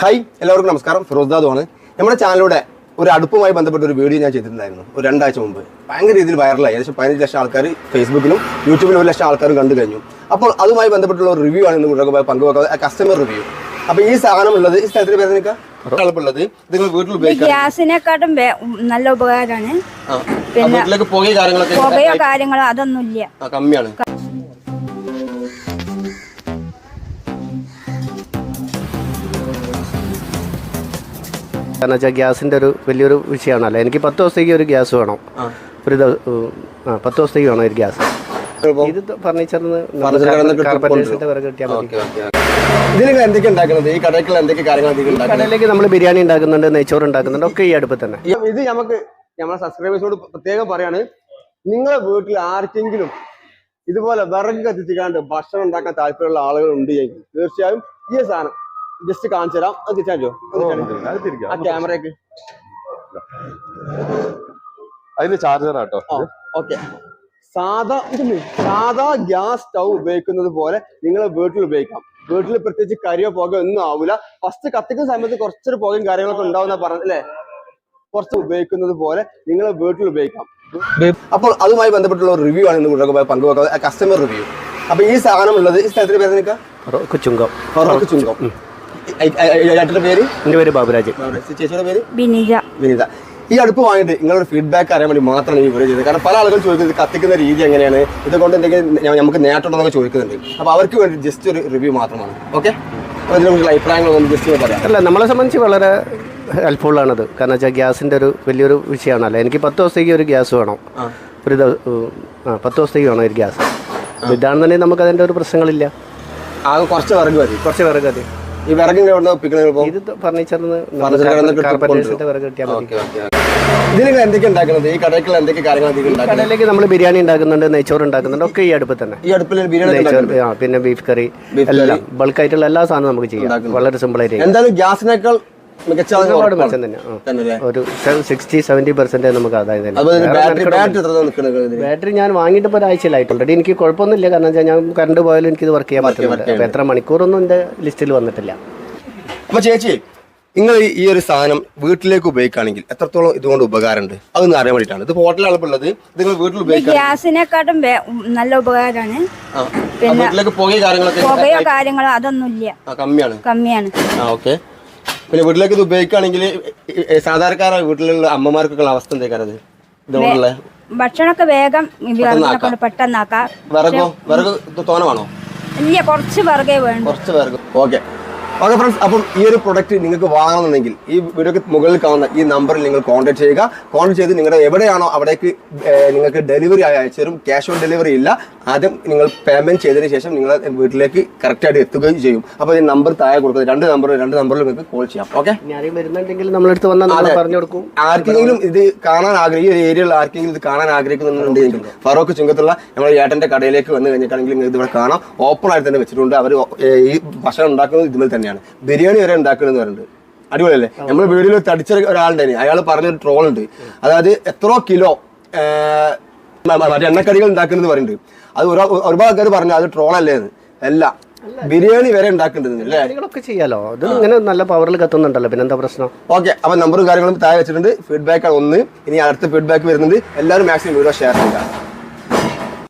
Hi എല്ലാവർക്കും നമസ്കാരം. ഫിറോസ്ദാദു ആണ്. നമ്മുടെ ചാനലിലൂടെ ഒരു അടുപ്പുമായി ബന്ധപ്പെട്ട ഒരു വീഡിയോ ഞാൻ ചെയ്തിട്ടുണ്ടായിരുന്നു. ഒരു രണ്ടാഴ്ച മുമ്പ്. ഭയങ്കര രീതിയിൽ വൈറലായി ഏകദേശം പതിനഞ്ച് ലക്ഷം ആൾക്കാർ ഫേസ്ബുക്കിലും യൂട്യൂബിലും ഒരു ലക്ഷം ആൾക്കാർ കണ്ടു കഴിഞ്ഞു. അപ്പോൾ അതുമായി ബന്ധപ്പെട്ടുള്ള ഒരു റിവ്യൂ ആണ് ഇന്ന് കൂടെ പങ്കുവെക്കുന്നത് കസ്റ്റമർ റിവ്യൂ അപ്പൊ ഈ സാധനം ഉള്ളത് ഈ സ്ഥലത്തിന് പേര് ഇത് നിങ്ങൾ വീട്ടിൽ ഉപയോഗിക്കാം ഗ്യാസിനെക്കാട്ടും നല്ല ഉപകാരമാണ്. പിന്നെ പുകയോ കാര്യങ്ങളോ അതൊന്നുമില്ല. കമ്മിയാണ്. കാരണം വെച്ചാൽ ഗ്യാസിന്റെ ഒരു വലിയൊരു വിഷയമാണല്ലോ. എനിക്ക് പത്ത് ദിവസത്തേക്ക് ഒരു ഗ്യാസ് വേണം. ഒരു ആ പത്ത് ദിവസത്തേക്ക് വേണം ഒരു ഗ്യാസ്. ഇത് ഫർണിച്ചറിന് വിറക് കിട്ടിയാൽ മതി. നിങ്ങൾ എന്തൊക്കെ ഉണ്ടാക്കുന്നത്? ഈ കടയ്ക്കുള്ള എന്തൊക്കെ കാര്യങ്ങൾ അധികം ഉണ്ടാക്കുന്നത്? കടയിലേക്ക് നമ്മൾ ബിരിയാണി ഉണ്ടാക്കുന്നുണ്ട് നെയ്ച്ചോറ് ഉണ്ടാക്കുന്നുണ്ട് ഒക്കെ ഈ അടുപ്പ് തന്നെ. ഇത് നമുക്ക് നമ്മളെ സബ്സ്ക്രൈബേഴ്സിനോട് പ്രത്യേകം പറയാണ്. നിങ്ങളെ വീട്ടിൽ ആർക്കെങ്കിലും ഇതുപോലെ വിറക് കത്തിച്ചിക്കാണ്ട് ഭക്ഷണം ഉണ്ടാക്കാൻ താല്പര്യമുള്ള ആളുകൾ ഉണ്ട് എങ്കിൽ തീർച്ചയായും ഈ സാധനം ജസ്റ്റ് കാണിച്ചു തരാം. അത് തിരിച്ചാലോ ആ ക്യാമറയ്ക്ക്. അതിന് ചാർജർ ആട്ടോ ഓക്കെ. സാധാ സാധാ ഗ്യാസ് സ്റ്റൗ ഉപയോഗിക്കുന്നത് പോലെ നിങ്ങൾ വീട്ടിൽ ഉപയോഗിക്കാം. വീട്ടിൽ പ്രത്യേകിച്ച് കരിയോ പുകയോ ഒന്നും ആവില്ല ഫസ്റ്റ് കത്തിക്കുന്ന സമയത്ത് കുറച്ചൊരു പുകയും കാര്യങ്ങളൊക്കെ ഉണ്ടാവുന്ന പറഞ്ഞല്ലേ കുറച്ച് ഉപയോഗിക്കുന്നത് പോലെ നിങ്ങൾ വീട്ടിൽ ഉപയോഗിക്കാം. അപ്പോൾ അതുമായി ബന്ധപ്പെട്ടുള്ള ഒരു റിവ്യൂ ആണ് ഇന്ന് കൂടെ പങ്കുവെക്കുന്നത് കസ്റ്റമർ റിവ്യൂ അപ്പൊ ഈ സാധനം ഉള്ളത് ഈ സ്ഥലത്തിന് പേര് നിൽക്കാം ചുങ്കം ചുങ്കം പേര്? ബാബുരാജ്. ചേച്ചിയുടെ പേര്? ഈ അടുപ്പ് വാങ്ങിയിട്ട് നിങ്ങളുടെ ഫീഡ്ബാക്ക് അറിയാൻ വേണ്ടി മാത്രമാണ് ഈ വീഡിയോ ചെയ്തത്. കാരണം പല ആളുകൾ ചോദിക്കുന്നത് കത്തിക്കുന്ന രീതി എങ്ങനെയാണ്? ഇതുകൊണ്ട് എന്തെങ്കിലും നമുക്ക് നേട്ടമുണ്ടെന്നൊക്കെ ചോദിക്കുന്നുണ്ട്. അപ്പോൾ അവർക്ക് വേണ്ടി ജസ്റ്റ് ഒരു റിവ്യൂ മാത്രമാണ്. ഓക്കെ അപ്പോൾ ഇതിനെക്കുറിച്ചുള്ള അഭിപ്രായങ്ങളൊന്നും ജസ്റ്റ് പറയാം. അല്ല നമ്മളെ സംബന്ധിച്ച് വളരെ ഹെൽപ്ഫുള്ളാണത് കാരണം വെച്ചാൽ ഗ്യാസിന്റെ ഒരു വലിയൊരു വിഷയമാണല്ലോ എനിക്ക് പത്ത് ദിവസത്തേക്ക് ഒരു ഗ്യാസ് വേണം. ഒരു ആ പത്ത് ദിവസത്തേക്ക് വേണം ഒരു ഗ്യാസ്. ഇതാണെന്നുണ്ടെങ്കിൽ നമുക്ക് അതിന്റെ ഒരു പ്രശ്നങ്ങളില്ല. ആകെ കുറച്ച് വിറക് മതി. കുറച്ച് വിറക് മതി. ഈ വിറകിന്റെ എവിടെ ഒപ്പിക്കണത് ഇപ്പോൾ ഇത് എന്തൊക്കെ ഉണ്ടാക്കുന്നത് ഈ കടയ്ക്കുള്ള എന്തൊക്കെ കാര്യങ്ങൾ കടയിലേക്ക് നമ്മൾ ബിരിയാണി ഉണ്ടാക്കുന്നുണ്ട് നെയ്ച്ചോറ് ഉണ്ടാക്കുന്നുണ്ട് ഒക്കെ ഈ അടുപ്പ് തന്നെ. ഈ അടുപ്പിൽ ബിരിയാണി ആ പിന്നെ ബീഫ് കറി എല്ലാം. ബൾക്കായിട്ടുള്ള എല്ലാ സാധനവും നമുക്ക് ചെയ്യാം. വളരെ സിമ്പിൾ ആയിട്ട് എന്തായാലും ഗ്യാസിനേക്കാൾ മികച്ച ഒരുപാട് മെച്ചം തന്നെ. ആ. ഒരു സിക്സ്റ്റി സെവന്റി പെർസെന്റ് നമുക്ക് അതായത് ബാറ്ററി ഞാൻ വാങ്ങിയിട്ട് ഇപ്പോൾ ഓൾറെഡി എനിക്ക് കുഴപ്പമൊന്നുമില്ല. കാരണം വെച്ചാൽ ഞാൻ കറണ്ട് പോയാലും എനിക്ക് വർക്ക് ചെയ്യാൻ പറ്റുന്നുണ്ട്. അപ്പോൾ എത്ര മണിക്കൂറൊന്നും എന്റെ ലിസ്റ്റിൽ വന്നിട്ടില്ല. അപ്പൊ ചേച്ചി നിങ്ങൾ ഈ- ഒരു സാധനം വീട്ടിലേക്ക് ഉപയോഗിക്കുകയാണെങ്കിൽ എത്രത്തോളം ഇതുകൊണ്ട് ഉപകാരമുണ്ട്? അതൊന്ന് അറിയാൻ വേണ്ടിയിട്ടാണ്. ഇത് ഹോട്ടലാണ് ഉള്ളത്. നിങ്ങൾ വീട്ടിൽ ഇത് ഗ്യാസിനെക്കാട്ടും നല്ല ഉപകാരമാണ്. പിന്നെ വീട്ടിലേക്ക് പുകയോ കാര്യങ്ങളൊക്കെ പുകയോ കാര്യങ്ങളോ അതൊന്നുമില്ല. ആ, കമ്മിയാണ്. കമ്മിയാണ്. ആ ഓക്കെ. പിന്നെ വീട്ടിലേക്ക് ഇത് ഉപയോഗിക്കുകയാണെങ്കിൽ സാധാരണക്കാരായ വീട്ടിലുള്ള അമ്മമാർക്കൊക്കെ അവസ്ഥ എന്തേക്കാരത് ഇതുകൊണ്ടുള്ള ഭക്ഷണമൊക്കെ വേഗം പെട്ടെന്നാക്കാം. വിറകോ? വിറക് തോനമാണോ? ഇല്ല കുറച്ച് വിറകേ വേണം കുറച്ച് വിറക്. ഓക്കെ. ഓക്കെ ഫ്രണ്ട്സ് അപ്പം ഈ ഒരു പ്രൊഡക്റ്റ് നിങ്ങൾക്ക് വാങ്ങണമെന്നുണ്ടെങ്കിൽ ഈ വീഡിയോക്ക് മുകളിൽ കാണുന്ന ഈ നമ്പറിൽ നിങ്ങൾ കോൺടാക്ട് ചെയ്യുക. കോൺടാക്ട് ചെയ്ത് നിങ്ങളുടെ എവിടെയാണോ അവിടേക്ക് നിങ്ങൾക്ക് ഡെലിവറി ആയി അയച്ചു തരും ക്യാഷ് ഓൺ ഡെലിവറി ഇല്ല. ആദ്യം നിങ്ങൾ പേയ്മെന്റ് ചെയ്തതിന് ശേഷം നിങ്ങൾ വീട്ടിലേക്ക് കറക്റ്റായിട്ട് എത്തുകയും ചെയ്യും. അപ്പോൾ ഈ നമ്പർ താഴെ കൊടുക്കുന്നത് രണ്ട് നമ്പർ രണ്ട് നമ്പറിൽ നിങ്ങൾക്ക് കോൾ ചെയ്യാം. ഓക്കെ? വരുന്നുണ്ടെങ്കിൽ നമ്മളെടുത്ത് വന്നാൽ നമ്മൾ പറഞ്ഞു കൊടുക്കും. ആർക്കെങ്കിലും ഇത് കാണാൻ ആഗ്രഹിക്കും ഈ ഏരിയയിൽ ആർക്കെങ്കിലും ഇത് കാണാൻ ആഗ്രഹിക്കുന്നുണ്ടെങ്കിൽ ഫറോക്ക് ചുങ്കത്തുള്ള നമ്മുടെ ഏട്ടന്റെ കടയിലേക്ക് വന്നു കഴിഞ്ഞിട്ടാണെങ്കിൽ നിങ്ങൾ ഇവിടെ കാണാം. ഓപ്പൺ ആയിട്ട് തന്നെ വെച്ചിട്ടുണ്ട്. അവർ ഈ ഭക്ഷണം ഉണ്ടാക്കുന്നത് ഇതുപോലെ തന്നെയാണ്. ബിരിയാണി വരെ ഉണ്ടാക്കണമെന്ന് പറയുന്നുണ്ട് അടിപൊളിയല്ലേ? നമ്മൾ വീഡിയോയിൽ തടിച്ച ഒരാളുണ്ടായിരുന്നു അയാൾ പറഞ്ഞൊരു ട്രോൾ ഉണ്ട് അതായത് എത്രയോ കിലോ മറ്റേ എണ്ണക്കടികൾ ഉണ്ടാക്കുന്നത് പറയുന്നുണ്ട് അത് ഒരു ഒരുപാട് ആൾക്കാർ പറഞ്ഞു അത് ട്രോളല്ലേ എന്ന് അല്ല. ബിരിയാണി വരെ ഉണ്ടാക്കേണ്ടത് ചെയ്യാലോ? ഇത് ഇങ്ങനെ നല്ല പവറിൽ കത്തുന്നുണ്ടല്ലോ. പിന്നെന്താ പ്രശ്നം? ഓക്കെ അപ്പൊ നമ്പറും കാര്യങ്ങളും താഴെ വെച്ചിട്ടുണ്ട്. ഫീഡ്ബാക്ക് ആണ് ഒന്ന്. ഇനി അടുത്ത ഫീഡ്ബാക്ക് വരുന്നത് എല്ലാവരും മാക്സിമം വീഡിയോ ഷെയർ ചെയ്യുക.